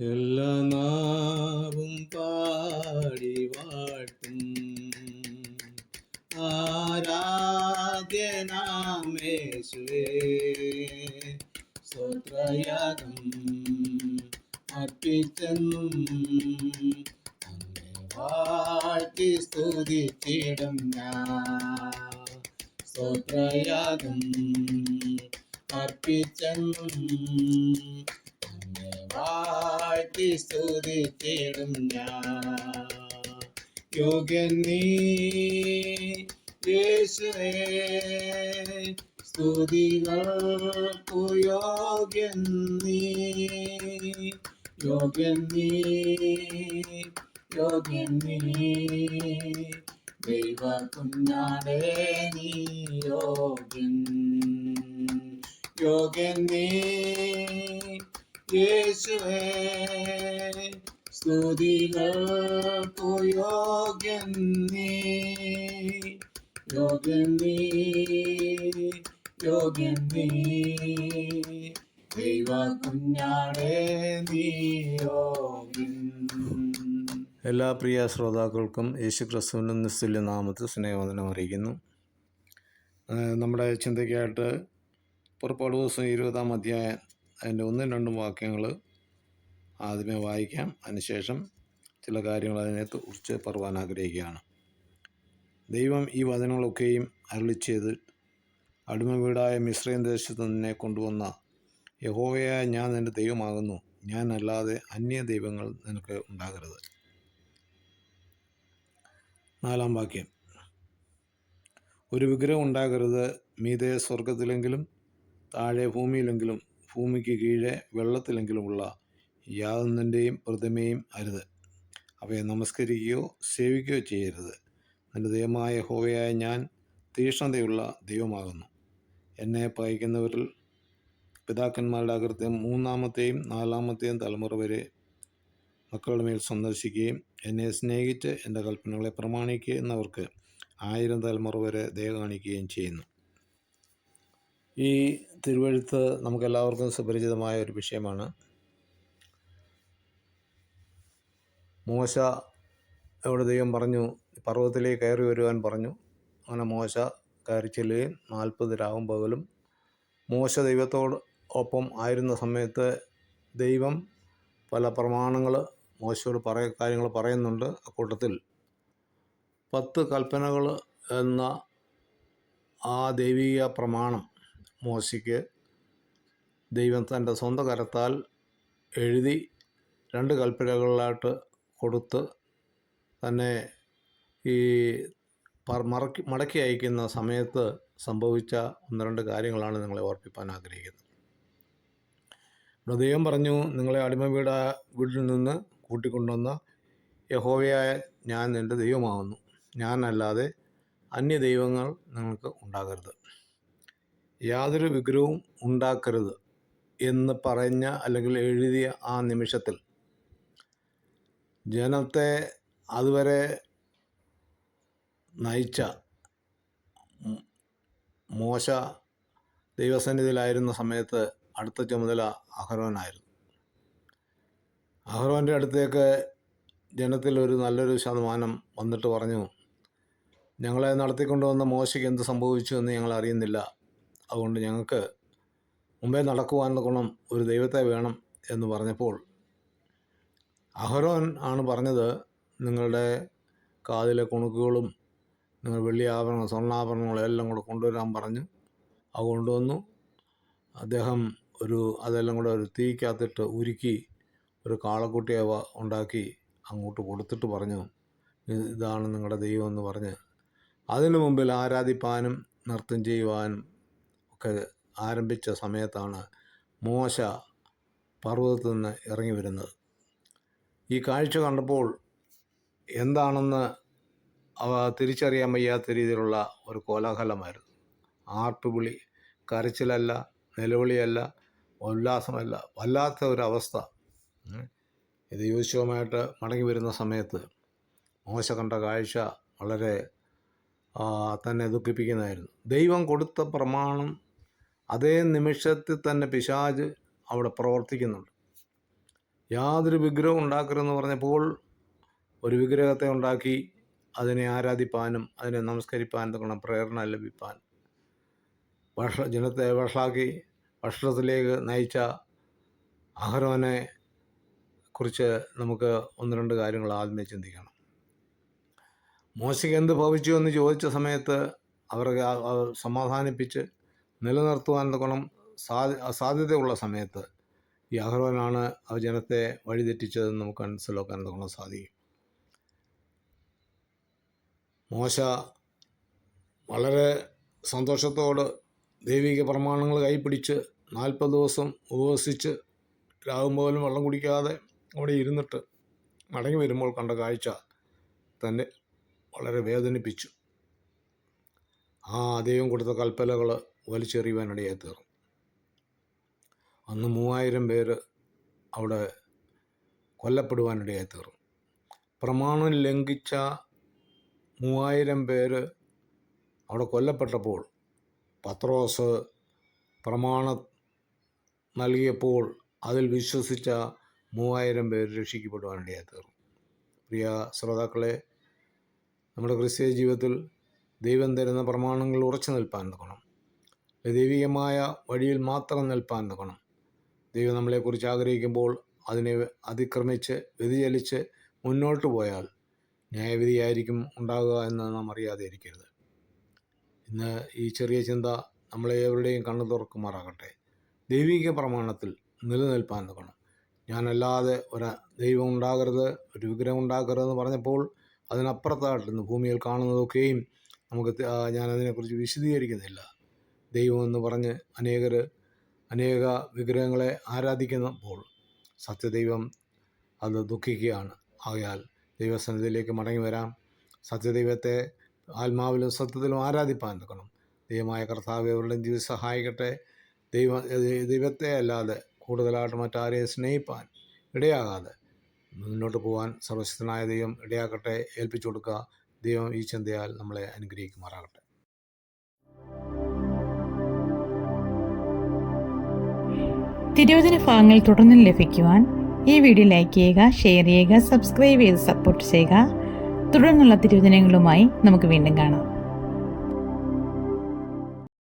എല്ലാ നാവും പാടി വാട്ടും. ആരാധ്യനാമേശുവേ സ്തോത്രയാഗം അർപ്പിച്ചെന്നും അങ്ങനെ വാഴ്ത്തി സ്തുതിച്ചിടും ഞാൻ. സ്തോത്രയാഗം അർപ്പിച്ചെന്നും അങ്ങേ വാഴ്ത്തി സ്തുതിച്ചിടും ഞാൻ. യോഗ്യൻ നീ നീ. യോഗ്യൻ നീ യോഗ്യൻ നീ യേശുവേ സ്തുതികൾക്കു യോഗ്യൻ നീ യോഗ്യൻ. നീ എല്ലാ പ്രിയ ശ്രോതാക്കൾക്കും യേശു ക്രിസ്തുവിന്റെ നിസ്തുല്യ നാമത്തിൽ സ്നേഹവന്ദനം അറിയിക്കുന്നു. നമ്മുടെ ചിന്തയ്ക്കായിട്ട് പുറപ്പാട് ദിവസം ഇരുപതാം അധ്യായം അതിന്റെ ഒന്നും രണ്ടും വാക്യങ്ങൾ ആദ്യമേ വായിക്കാം. അതിനുശേഷം ചില കാര്യങ്ങൾ അതിനകത്ത് കുറിച്ച് പറവാൻ ആഗ്രഹിക്കുകയാണ്. ദൈവം ഈ വചനങ്ങളൊക്കെയും അരുളി ചെയ്ത് അടിമ വീടായ മിശ്രയും ദേശത്ത് നിന്നെ കൊണ്ടുവന്ന യഹോവയായ ഞാൻ നിന്റെ ദൈവമാകുന്നു. ഞാനല്ലാതെ അന്യ ദൈവങ്ങൾ നിനക്ക് ഉണ്ടാകരുത്. നാലാം വാക്യം. ഒരു വിഗ്രഹം ഉണ്ടാകരുത്. മീതെ സ്വർഗത്തിലെങ്കിലും താഴെ ഭൂമിയിലെങ്കിലും ഭൂമിക്ക് കീഴെ വെള്ളത്തിലെങ്കിലുമുള്ള യാതൊന്നിന്റെയും പ്രതിമയും അരുത്. അവയെ നമസ്കരിക്കുകയോ സേവിക്കുകയോ ചെയ്യരുത്. നിന്റെ ദൈവമായ ഹോവയായ ഞാൻ തീഷ്ണതയുള്ള ദൈവമാകുന്നു. എന്നെ പയക്കുന്നവരിൽ പിതാക്കന്മാരുടെ അകൃത്യം മൂന്നാമത്തെയും നാലാമത്തെയും തലമുറ വരെ മക്കളുടെ മേൽ സന്ദർശിക്കുകയും എന്നെ സ്നേഹിച്ച് എന്റെ കൽപ്പനകളെ പ്രമാണിക്കുന്നവർക്ക് ആയിരം തലമുറ വരെ ദയ കാണിക്കുകയും ചെയ്യുന്നു. ഈ തിരുവഴുത്ത് നമുക്കെല്ലാവർക്കും സുപരിചിതമായ ഒരു വിഷയമാണ്. മോശ അവിടെ ദൈവം പറഞ്ഞു പർവതത്തിലേക്ക് കയറി വരുവാൻ പറഞ്ഞു. അങ്ങനെ മോശ കയറി ചെല്ലുകയും നാൽപ്പത് രാവും പകലും. മോശ ദൈവത്തോട് ഒപ്പം ആയിരുന്ന സമയത്ത് ദൈവം പല പ്രമാണങ്ങൾ മോശയോട് പറയ കാര്യങ്ങൾ പറയുന്നുണ്ട് അക്കൂട്ടത്തിൽ പത്ത് കൽപ്പനകൾ എന്ന ആ ദൈവിക പ്രമാണം മോശയ്ക്ക് ദൈവം തന്റെ സ്വന്തം കരത്താൽ എഴുതി രണ്ട് കൽപ്പനകളിലായിട്ട് കൊടുത്ത് തന്നെ ഈ മറക്കി മടക്കി അയക്കുന്ന സമയത്ത് സംഭവിച്ച ഒന്ന് രണ്ട് കാര്യങ്ങളാണ് നിങ്ങളെ ഓർപ്പിപ്പാൻ ആഗ്രഹിക്കുന്നത്. ദൈവം പറഞ്ഞു നിങ്ങളെ അടിമ വീട വീട്ടിൽ നിന്ന് കൂട്ടിക്കൊണ്ടുവന്ന യഹോവയായ ഞാൻ എന്റെ ദൈവമാവുന്നു ഞാനല്ലാതെ അന്യ ദൈവങ്ങൾ നിങ്ങൾക്ക് ഉണ്ടാകരുത്. യാതൊരു വിഗ്രഹവും ഉണ്ടാക്കരുത് എന്ന് പറഞ്ഞ അല്ലെങ്കിൽ എഴുതിയ ആ നിമിഷത്തിൽ. ജനത്തെ അതുവരെ നയിച്ച മോശ ദൈവസന്നിധിയിലായിരുന്ന സമയത്ത് അടുത്ത ചുമതല അഹ്റോനായിരുന്നു അഹ്റോന്റെ അടുത്തേക്ക് ജനത്തിൽ ഒരു നല്ലൊരു ശതമാനം വന്നിട്ട് പറഞ്ഞു ഞങ്ങളെ നടത്തിക്കൊണ്ടുവന്ന മോശയ്ക്ക് എന്ത് സംഭവിച്ചു എന്ന് ഞങ്ങൾ അറിയുന്നില്ല. അതുകൊണ്ട് ഞങ്ങൾക്ക് മുമ്പേ നടക്കുവാൻ ഗുണം ഒരു ദൈവത്തെ വേണം എന്ന് പറഞ്ഞപ്പോൾ അഹരോൻ ആണ് പറഞ്ഞത് നിങ്ങളുടെ കാതിലെ കുണുക്കുകളും നിങ്ങൾ വെള്ളി ആഭരണങ്ങൾ സ്വർണാഭരണങ്ങളും എല്ലാം കൂടെ കൊണ്ടുവരാൻ പറഞ്ഞു. അത് കൊണ്ടുവന്നു. അദ്ദേഹം ഒരു അതെല്ലാം കൂടെ ഒരു തീക്കകത്തിട്ട് ഉരുക്കി ഒരു കാളക്കുട്ടിയെ ഉണ്ടാക്കി അങ്ങോട്ട് കൊടുത്തിട്ട് പറഞ്ഞു ഇതാണ് നിങ്ങളുടെ ദൈവം എന്ന് പറഞ്ഞ് അതിനു മുമ്പിൽ ആരാധിപ്പാനും നൃത്തം ചെയ്യുവാനും ഒക്കെ ആരംഭിച്ച സമയത്താണ് മോശ പർവതത്തിൽ നിന്ന് ഇറങ്ങി വരുന്നത്. ഈ കാഴ്ച കണ്ടപ്പോൾ എന്താണെന്ന് അവ തിരിച്ചറിയാൻ വയ്യാത്ത രീതിയിലുള്ള ഒരു കോലാഹലമായിരുന്നു. ആർപ്പുവിളി കരച്ചിലല്ല നിലവിളിയല്ല ഉല്ലാസമല്ല വല്ലാത്ത ഒരവസ്ഥ ഇത് യോജിച്ചവുമായിട്ട് മടങ്ങി വരുന്ന സമയത്ത് മോശ കണ്ട കാഴ്ച വളരെ തന്നെ ദുഃഖിപ്പിക്കുന്നതായിരുന്നു. ദൈവം കൊടുത്ത പ്രമാണം അതേ നിമിഷത്തിൽ തന്നെ പിശാജ് അവിടെ പ്രവർത്തിക്കുന്നുണ്ട്. യാതൊരു വിഗ്രഹം ഉണ്ടാക്കരുതെന്ന് പറഞ്ഞപ്പോൾ ഒരു വിഗ്രഹത്തെ ഉണ്ടാക്കി അതിനെ ആരാധിപ്പാനും അതിനെ നമസ്കരിപ്പാനും തുടങ്ങണം പ്രേരണ ലഭിപ്പാൻ. വഷ ജനത്തെ വഷളാക്കി ഭക്ഷണത്തിലേക്ക് നയിച്ച അഹരോനെ കുറിച്ച് നമുക്ക് ഒന്ന് രണ്ട് കാര്യങ്ങൾ ആദ്യമേ ചിന്തിക്കണം. മോശയ്ക്ക് എന്ത് ഭവിച്ചു എന്ന് ചോദിച്ച സമയത്ത് ആ സമാധാനിപ്പിച്ച് നിലനിർത്തുവാൻ തക്കണം സാധ്യ സാധ്യതയുള്ള സമയത്ത് ഈ അഹ്റോനാണ് ആ ജനത്തെ വഴിതെറ്റിച്ചതെന്ന് നമുക്ക് മനസ്സിലാക്കാൻ തക്കണം സാധിക്കും. മോശ വളരെ സന്തോഷത്തോട് ദൈവിക പ്രമാണങ്ങൾ കൈപ്പിടിച്ച് നാൽപ്പത് ദിവസം ഉപവസിച്ച് രാവും പോലും വെള്ളം കുടിക്കാതെ അവിടെ ഇരുന്നിട്ട് മടങ്ങി വരുമ്പോൾ കണ്ട കാഴ്ച തന്നെ വളരെ വേദനിപ്പിച്ചു. ആ ദൈവം കൊടുത്ത കൽപ്പനകൾ വലിച്ചെറിയുവാനിടയായി തീർന്നു അന്ന് മൂവായിരം പേര് അവിടെ കൊല്ലപ്പെടുവാനിടയായി തീർന്നു. പ്രമാണം ലംഘിച്ച മൂവായിരം പേര് അവിടെ കൊല്ലപ്പെട്ടപ്പോൾ പത്രോസ് പ്രമാണം നൽകിയപ്പോൾ അതിൽ വിശ്വസിച്ച മൂവായിരം പേര് രക്ഷിക്കപ്പെടുവാനിടയായി തീർന്നു. പ്രിയ ശ്രോതാക്കളെ നമ്മുടെ ക്രിസ്തീയ ജീവിതത്തിൽ ദൈവം തരുന്ന പ്രമാണങ്ങൾ ഉറച്ചു നിൽപ്പാൻ നോക്കണം ദൈവികമായ വഴിയിൽ മാത്രം നിൽപ്പാൻ നോക്കണം ദൈവം നമ്മളെക്കുറിച്ച് ആഗ്രഹിക്കുമ്പോൾ അതിനെ അതിക്രമിച്ച് വ്യതിചലിച്ച് മുന്നോട്ട് പോയാൽ ന്യായവിധിയായിരിക്കും ഉണ്ടാകുക എന്ന് നാം അറിയാതെ ഇരിക്കരുത്. ഇന്ന് ഈ ചെറിയ ചിന്ത നമ്മളെ എവരുടെയും കണ്ണു തുറക്കുമാറാകട്ടെ. ദൈവിക പ്രമാണത്തിൽ നിലനിൽപ്പാൻ നിൽക്കണം. ഞാനല്ലാതെ ഒരു ദൈവം ഉണ്ടാകരുത് ഒരു വിഗ്രഹം ഉണ്ടാക്കരുതെന്ന് പറഞ്ഞപ്പോൾ അതിനപ്പുറത്തായിട്ടിന്ന് ഭൂമിയിൽ കാണുന്നതൊക്കെയും നമുക്ക് ഞാനതിനെക്കുറിച്ച് വിശദീകരിക്കുന്നില്ല. ദൈവം എന്ന് പറഞ്ഞ് അനേകർ അനേക വിഗ്രഹങ്ങളെ ആരാധിക്കുന്നപ്പോൾ സത്യദൈവം അത് ദുഃഖിക്കുകയാണ്. ആകയാൽ ദൈവസന്നിധിയിലേക്ക് മടങ്ങി വരാം. സത്യദൈവത്തെ ആത്മാവിലും സത്യത്തിലും ആരാധിപ്പാൻ നിൽക്കണം. ദൈവമായ കർത്താവ് അവരുടെയും ജീവിതം സഹായിക്കട്ടെ. ദൈവ ദൈവത്തെ അല്ലാതെ കൂടുതലായിട്ട് മറ്റാരെയും സ്നേഹിപ്പാൻ ഇടയാകാതെ മുന്നോട്ട് പോകാൻ സർവശക്തനായ ദൈവം ഇടയാക്കട്ടെ. ഏൽപ്പിച്ചു കൊടുക്കുക. ദൈവം ഈ ചിന്തയാൽ നമ്മളെ അനുഗ്രഹിക്കുമാറാകട്ടെ. തിരുവചന ഭാഗങ്ങൾ തുടർന്ന് ലഭിക്കുവാൻ ഈ വീഡിയോ ലൈക്ക് ചെയ്യുക ഷെയർ ചെയ്യുക സബ്സ്ക്രൈബ് ചെയ്ത് സപ്പോർട്ട് ചെയ്യുക. തുടർന്നുള്ള തിരുവചനങ്ങളുമായി നമുക്ക് വീണ്ടും കാണാം.